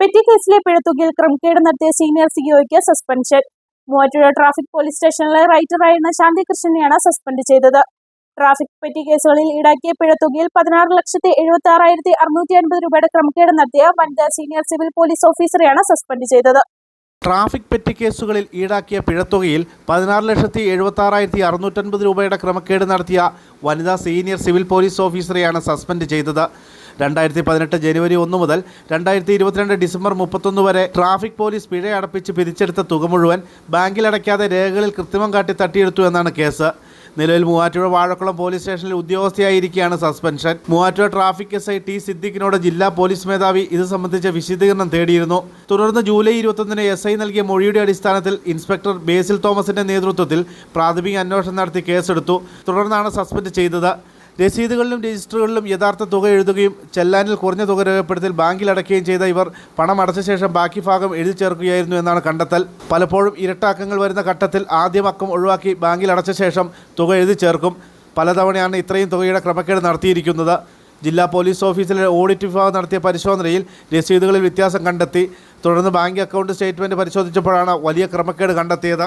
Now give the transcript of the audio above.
Petty കേസിലെ പിഴത്തുകയിൽ ക്രമക്കേട് നടത്തിയ സീനിയർ സിഇഒയ്ക്ക് സസ്പെൻഷൻ മൂവാറ്റുപുഴ ട്രാഫിക് പോലീസ് സ്റ്റേഷനിലെ റൈറ്ററായിരുന്ന ശാന്തി കൃഷ്ണനെയാണ് സസ്പെൻഡ് ചെയ്തത്. ട്രാഫിക് പെറ്റി കേസുകളിൽ ഈടാക്കിയ പിഴത്തുകയിൽ പതിനാറ് ലക്ഷത്തി എഴുപത്തി ആറായിരത്തി അറുന്നൂറ്റി അൻപത് രൂപയുടെ ക്രമക്കേട് നടത്തിയ വനിതാ സീനിയർ സിവിൽ പോലീസ് ഓഫീസറെയാണ് സസ്പെൻഡ് ചെയ്തത്. ട്രാഫിക് പെറ്റി കേസുകളിൽ ഈടാക്കിയ പിഴത്തുകയിൽ പതിനാറ് ലക്ഷത്തി എഴുപത്തി ആറായിരത്തി അറുന്നൂറ്റൻപത് രൂപയുടെ ക്രമക്കേട് നടത്തിയ വനിതാ സീനിയർ സിവിൽ പോലീസ് ഓഫീസറെയാണ് സസ്പെൻഡ് ചെയ്തത്. രണ്ടായിരത്തി പതിനെട്ട് ജനുവരി ഒന്ന് മുതൽ രണ്ടായിരത്തി ഇരുപത്തിരണ്ട് ഡിസംബർ മുപ്പത്തൊന്ന് വരെ ട്രാഫിക് പോലീസ് പിഴ അടപ്പിച്ച് പിരിച്ചെടുത്ത തുക മുഴുവൻ ബാങ്കിൽ അടയ്ക്കാതെ രേഖകളിൽ കൃത്രിമം കാട്ടി തട്ടിയെടുത്തു എന്നാണ് കേസ്. നിലവിൽ മൂവാറ്റുപുഴ വാഴക്കുളം പോലീസ് സ്റ്റേഷനിൽ ഉദ്യോഗസ്ഥയായിരിക്കുകയാണ് suspension. Muvattupuzha traffic S I T സിദ്ദിഖിനോട് ജില്ലാ പോലീസ് മേധാവി ഇത് സംബന്ധിച്ച വിശദീകരണം തേടിയിരുന്നു. തുടർന്ന് ജൂലൈ ഇരുപത്തൊന്നിന് എസ് ഐ നൽകിയ മൊഴിയുടെ അടിസ്ഥാനത്തിൽ ഇൻസ്പെക്ടർ ബേസിൽ തോമസിന്റെ നേതൃത്വത്തിൽ പ്രാഥമിക അന്വേഷണം നടത്തി കേസെടുത്തു. തുടർന്നാണ് സസ്പെൻഡ് ചെയ്തത്. രസീതുകളിലും രജിസ്റ്ററുകളിലും യഥാർത്ഥ തുക എഴുതുകയും ചെല്ലാനിൽ കുറഞ്ഞ തുക രേഖപ്പെടുത്തിൽ ബാങ്കിൽ അടയ്ക്കുകയും ചെയ്ത ഇവർ പണം അടച്ച ശേഷം ബാക്കി ഭാഗം എഴുതി ചേർക്കുകയായിരുന്നു എന്നാണ് കണ്ടെത്തൽ. പലപ്പോഴും ഇരട്ടാക്കങ്ങൾ വരുന്ന ഘട്ടത്തിൽ ആദ്യം അക്കം ഒഴിവാക്കി ബാങ്കിൽ അടച്ച ശേഷം തുക എഴുതി ചേർക്കും. പലതവണയാണ് ഇത്രയും തുകയുടെ ക്രമക്കേട് നടത്തിയിരിക്കുന്നത്. ജില്ലാ പോലീസ് ഓഫീസിലെ ഓഡിറ്റ് വിഭാഗം നടത്തിയ പരിശോധനയിൽ രസീതുകളിൽ വ്യത്യാസം കണ്ടെത്തി. തുടർന്ന് ബാങ്ക് അക്കൗണ്ട് സ്റ്റേറ്റ്മെന്റ് പരിശോധിച്ചപ്പോഴാണ് വലിയ ക്രമക്കേട് കണ്ടെത്തിയത്.